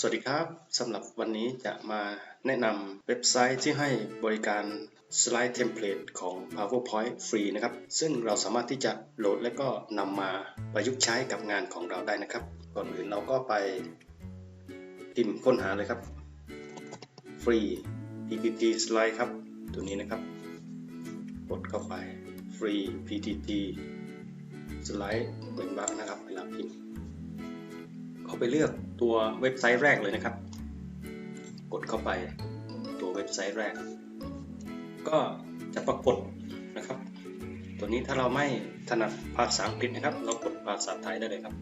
สวัสดีครับสำหรับวันนี้จะมาแนะนำเว็บไซต์ที่ให้บริการสไลด์เทมเพลตของ PowerPoint ฟรีนะครับ ซึ่งเราสามารถที่จะโหลดและก็นำมาประยุกต์ใช้กับงานของเราได้นะครับ ก่อนอื่นเราก็ไปพิมพ์ค้นหาเลยครับ ฟรี PPT Slide ครับ ตัวนี้นะครับ กดเข้าไปฟรี PPT Slide เหมือนบักนะครับเวลาพิมพ์าไปเลือกตัวเว็บไซต์แรกเลยนะครับ กดเข้าไปตัวเว็บไซต์แรก ก็จะปรากฏนะครับ ตัวนี้ถ้าเราไม่ถนัดภาษาอังกฤษนะครับ เรากดภาษาไทยได้เลยครับ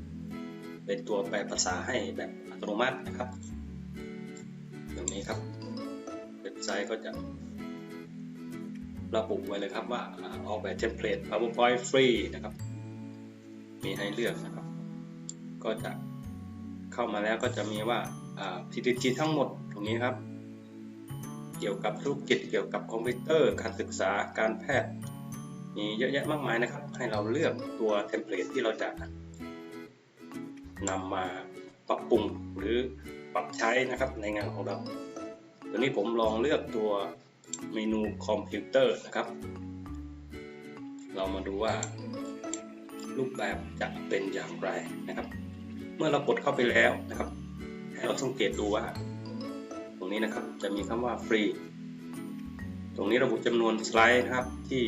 เป็นตัวแปลภาษาให้แบบอัตโนมัตินะครับอย่างนี้ครับ เว็บไซต์ก็จะระบุไว้เลยครับว่าออกแบบเทมเพลต PowerPoint ฟรีนะครับ มีให้เลือกนะครับ ก็จะ เข้ามาแล้วก็จะมีว่า PPT ทั้งหมดตรงนี้ครับ เกี่ยวกับธุรกิจเกี่ยวกับคอมพิวเตอร์ การศึกษาการแพทย์ มีเยอะแยะมากมายนะครับ ให้เราเลือกตัวเทมเพลตที่เราจะนำมาปรับปรุงหรือปรับใช้นะครับในงานของเราตัวนี้ผมลองเลือกตัวเมนูคอมพิวเตอร์นะครับ เรามาดูว่ารูปแบบจะเป็นอย่างไรนะครับ เมื่อเรากดเข้าไปแล้วนะครับ ให้เราสังเกตดูว่า ตรงนี้นะครับจะมีคำว่าฟรี ตรงนี้ระบุจำนวนสไลด์นะครับที่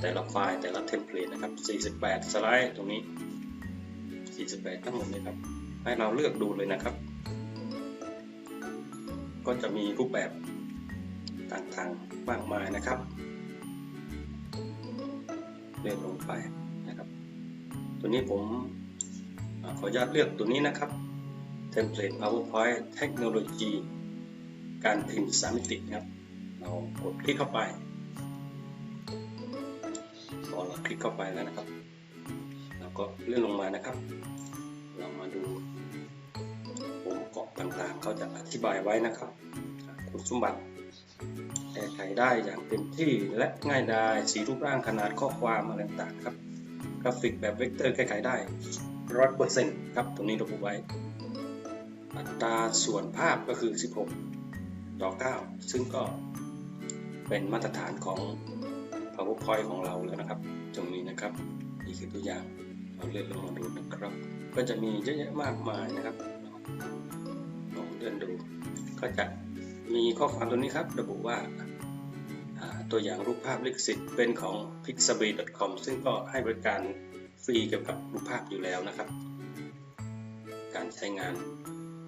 แต่ละไฟล์แต่ละเทมเพลตนะครับ 48 สไลด์ตรงนี้ 48 ทั้งหมดเลยครับ ให้เราเลือกดูเลยนะครับ ก็จะมีรูปแบบต่างๆ มากมายนะครับ เลื่อนลงไปนะครับ ตัวนี้ผม ขออนุญาตเลือกตัวนี้นะครับ Template PowerPoint เทคโนโลยีการพิมพ์สามมิติครับ เรากดคลิกเข้าไปพอเราคลิกเข้าไปแล้วนะครับ เราก็เลื่อนลงมานะครับ เรามาดูองค์ประกอบต่างๆ เขาจะอธิบายไว้นะครับคุณสมบัติแก้ไขได้อย่างเต็มที่และง่ายดายสีรูปร่างขนาดข้อความอะไรต่างๆครับ กราฟิกแบบเวกเตอร์แก้ไขได้ ร้อยเปอร์เซ็นต์ครับ ตรงนี้ระบุไว้ อัตราส่วนภาพก็คือ 16 ต่อ 9 ซึ่งก็เป็นมาตรฐานของ PowerPoint ของเราแล้วนะครับ ตรงนี้นะครับ นี่คือตัวอย่างเราเลื่อนลงมาดูนะครับ ก็จะมีเยอะแยะมากมายนะครับลองเลื่อนดู ก็จะมีข้อความตัวนี้ครับ ระบุว่าตัวอย่างรูปภาพลิขสิทธิ์เป็นของ pixabay.com ซึ่งก็ให้บริการ ฟรีเกี่ยวกับรูปภาพอยู่แล้วนะครับ การใช้งาน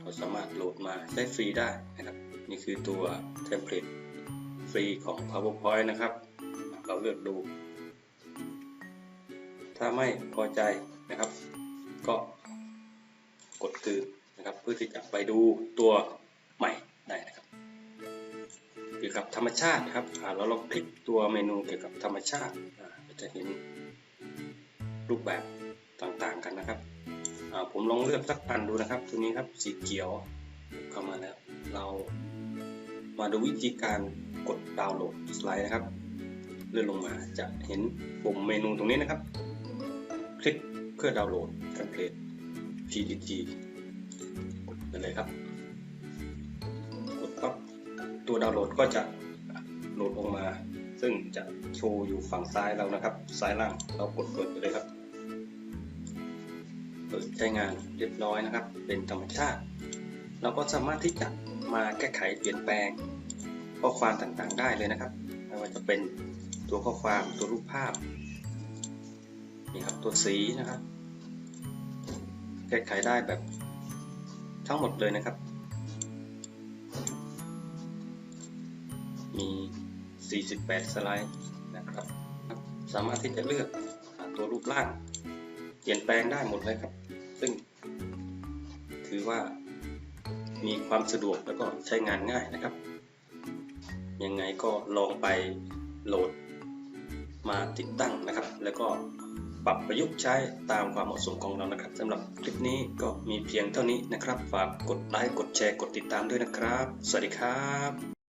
เราสามารถโหลดมาใช้ฟรีได้นะครับ นี่คือตัวเทมเพลตฟรีของ PowerPoint นะครับ เราเลือกดู ถ้าไม่พอใจนะครับ ก็กดคืนนะครับ เพื่อที่จะไปดูตัวใหม่ได้นะครับเกี่ยวกับธรรมชาติครับเราลองคลิกตัวเมนูเกี่ยวกับธรรมชาติจะเห็น รูปแบบต่างๆกันนะครับ ผมลองเลือกสักอันดูนะครับ ตัวนี้ครับสีเขียวเข้ามาแล้ว เรามาดูวิธีการกดดาวน์โหลดสไลด์นะครับ เลื่อนลงมาจะเห็นปุ่มเมนูตรงนี้นะครับ คลิกเพื่อดาวน์โหลดเทมเพลต PPT กดไปเลยครับ กดปั๊บตัวดาวน์โหลดก็จะโหลดลงมา ซึ่งจะโชว์อยู่ฝั่งซ้ายเรานะครับ ซ้ายล่างเรากดเปิดไปเลยครับ ใช้งานเรียบร้อยนะครับ เป็นธรรมชาติ เราก็สามารถที่จะมาแก้ไขเปลี่ยนแปลงข้อความต่างๆได้เลยนะครับไม่ว่าจะเป็นตัวข้อความตัวรูปภาพนี่ครับตัวสีนะครับ แก้ไขได้แบบทั้งหมดเลยนะครับ มี 48 สไลด์นะครับ สามารถที่จะเลือกตัวรูปร่าง เปลี่ยนแปลงได้หมดเลยครับ ซึ่งถือว่ามีความสะดวกแล้วก็ใช้งานง่ายนะครับ ยังไงก็ลองไปโหลดมาติดตั้งนะครับ แล้วก็ปรับประยุกต์ใช้ตามความเหมาะสมของเรานะครับสำหรับคลิปนี้ก็มีเพียงเท่านี้นะครับ ฝากกดไลค์กดแชร์กดติดตามด้วยนะครับ สวัสดีครับ